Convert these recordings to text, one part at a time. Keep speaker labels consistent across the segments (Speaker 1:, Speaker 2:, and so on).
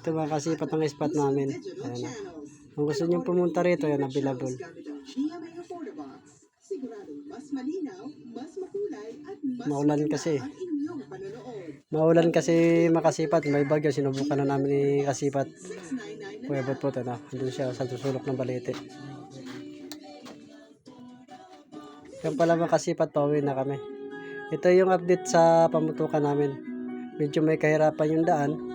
Speaker 1: Ito mga kasipat ng spot namin. Ayan na. Kung gusto nyo pumunta rito, yan, available. Maulan kasi. Maulan kasi makasipat. May bagyo. Sinubukan na namin ni kasipat. Kuya Butbut, ano. Doon siya sa susulok ng balete. Yan pala makasipat, pauwi na kami. Ito yung update sa pamutukan namin. Medyo may kahirapan yung daan.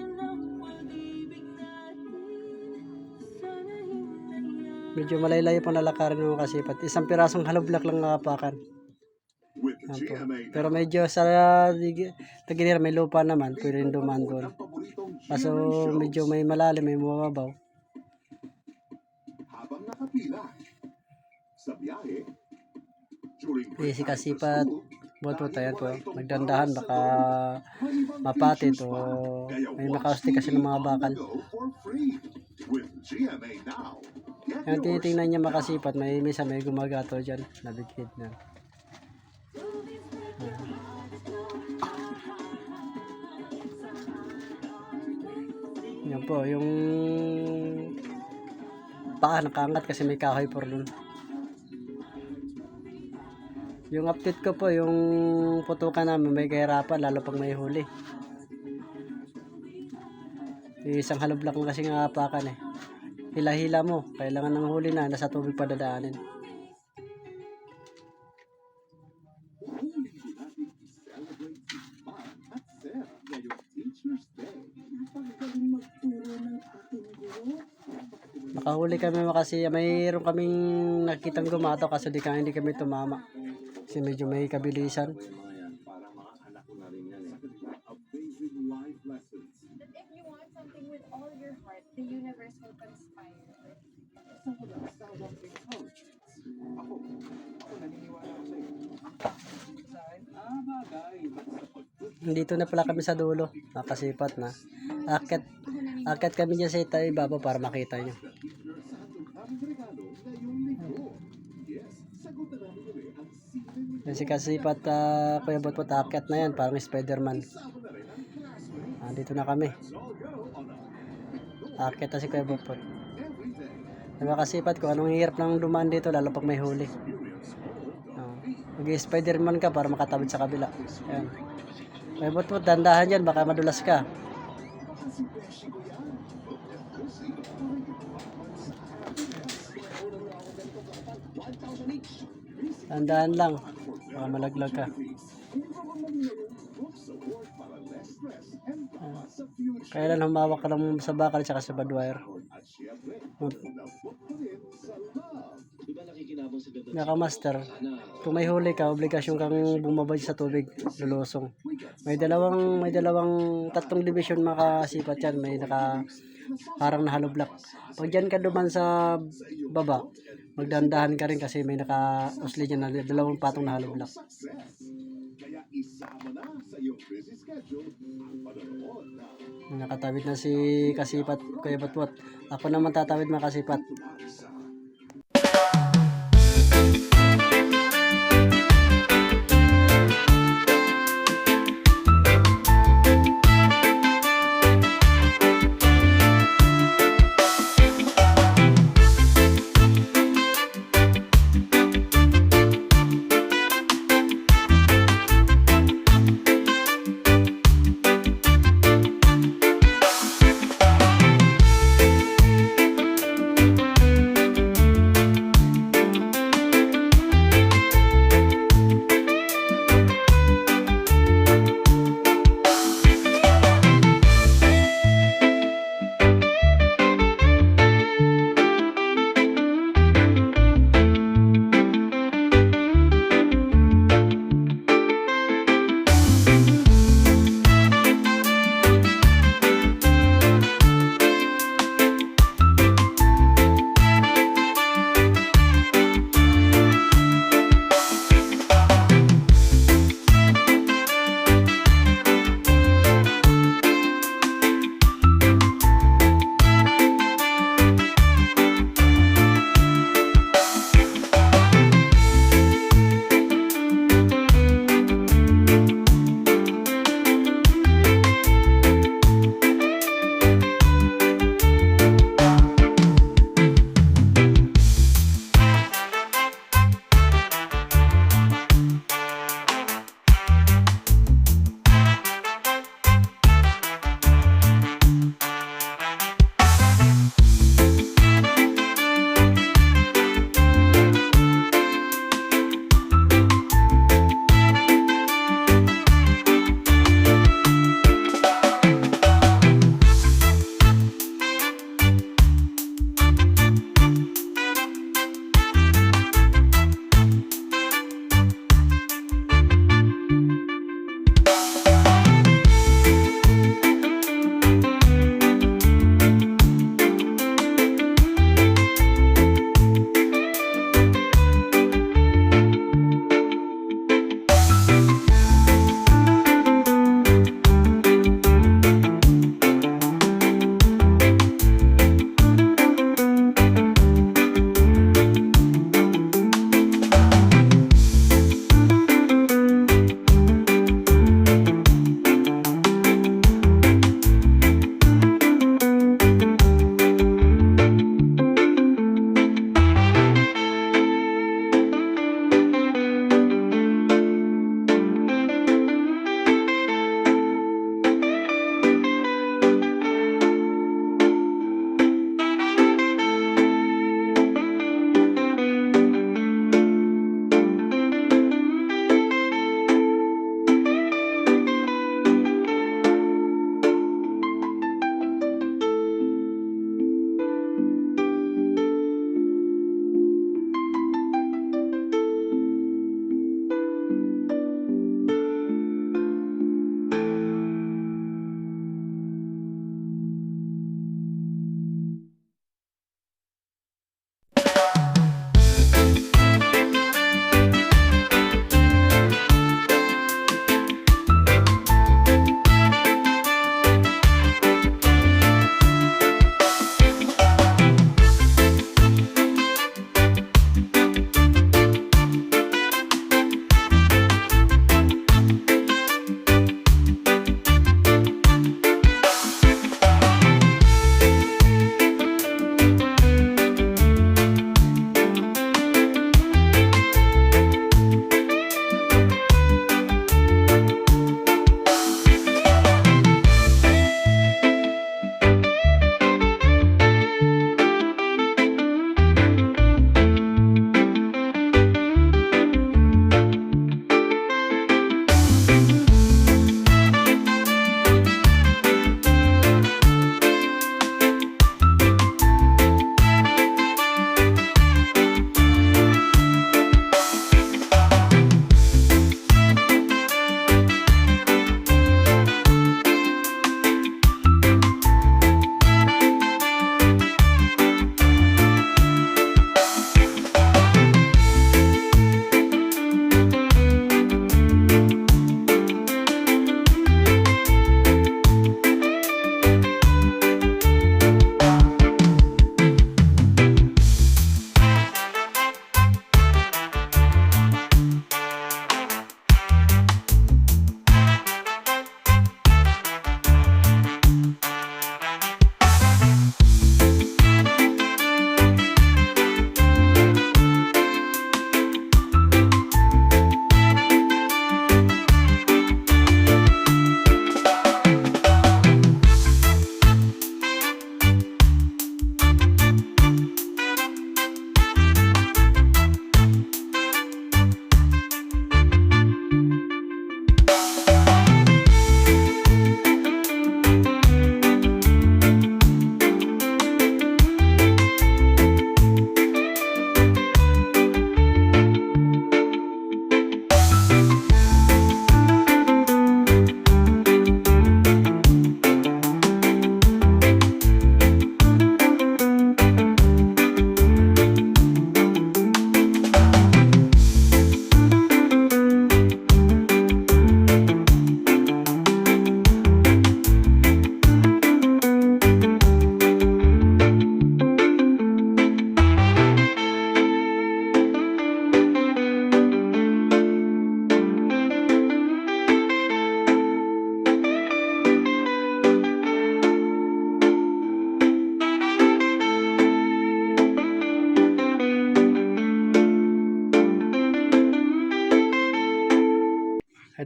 Speaker 1: Medyo malaylayo pang lalakarin ng mga kasipat. Isang pirasong haloblak lang nakapakan. Pero medyo sa Taginira may lupa naman. Pwede rin dumaan doon. Kaso medyo may malalim, may mababaw.
Speaker 2: habang nakapila sa biyahe
Speaker 1: Eh, si Kasipat, Buot po tayo po.
Speaker 2: bawal sa
Speaker 1: baka mapatit o
Speaker 2: pa.
Speaker 1: May
Speaker 2: watch
Speaker 1: makausti kasi ng mga bakal. Yan tinitingnan niya makasipat. May misa may gumagato dyan. Nabigkid na. Yan po, yung paa nakaangat kasi may kahoy por dun. Yung update ko po, yung putukan namin may kahirapan lalo pag may huli. Isang haloblak mo kasi nga apakan eh. Hila-hila mo, kailangan ng huli na, nasa tubig pa dadaanin.
Speaker 2: Celebrate si Bob at Seth ngayong Teacher's Day. Napagaling magturo ng ating guro.
Speaker 1: Nakahuli kami kasi mayroon kaming nakitang gumato kasi di kami, hindi kami tumama. Kasi medyo may kabilisan.
Speaker 2: Para mga anak ko na rin yan eh. Amazing life lessons.
Speaker 3: that if you want something with all your heart, the universe will conspire.
Speaker 2: Sa walang sawang encouragements. Ako, ako naniniwala ako sa'yo. Sa akin, ah, bagay. Basta pag
Speaker 1: Dito na pala kami sa dulo, nakasipat na. Akit, akit kami dyan sa ita ibaba para makita nyo.
Speaker 2: sa ating aming regalo ngayong linggo. Yes, sagutan namin ulit ang sine
Speaker 1: Yan si kasipat, uh, kuya bot akit na yan, parang Spider-Man.
Speaker 2: Kasama na rin ang classmates.
Speaker 1: Ah, na kami. Akit na si kuya
Speaker 2: every day.
Speaker 1: Nakakasipat ko, anong hirap ng dumaan dito, lalo pag may huli. Oh. Mag-Spider-Man ka para makatawid sa kabila. Yan. May bot dandahan yan, baka madulas ka. Dandahan lang, baka malaglag ka. Kailan humawak ka lang sa bakal at sa badwire. Naka-master, kung may huli ka, obligasyon kang bumabay sa tubig, lulusong. May dalawang, may dalawang, tatlong division makasipat yan, may naka, parang nahalo block. Pag dyan ka duman sa baba, magdandahan ka rin kasi may naka-usli dyan na dalawang patong nahalo block.
Speaker 2: Isama na sa iyong busy schedule ang panonood ng
Speaker 1: Nakatawid na si Kasipat, Kuya Batwat. Ako naman tatawid mga Kasipat.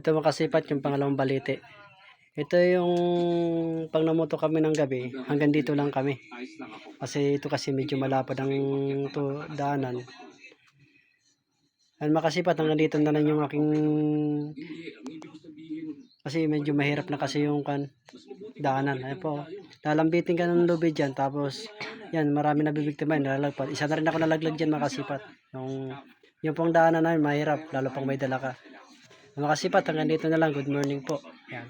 Speaker 1: Ito makasipat yung pangalawang balite. Ito yung pang namoto kami ng gabi, hanggang dito lang kami. Kasi ito kasi medyo malapad ang to, daanan. Ang makasipat hanggang dito na lang yung aking kasi medyo mahirap na kasi yung kan daanan. Ayun po. Lalambitin ka ng lubid dyan. Tapos, yan, marami na bibiktima yun. Nalalagpat. Isa na rin ako nalaglag dyan makasipat. Yung, yung pong daanan namin, mahirap. Lalo pang may dala ka. Makasipat, hanggang dito na lang. Good morning po. Yan.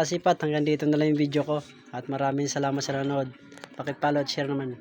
Speaker 1: Mga kasipat, hanggang dito na lang yung video ko. At maraming salamat sa nanonood. Pakipollow at share naman.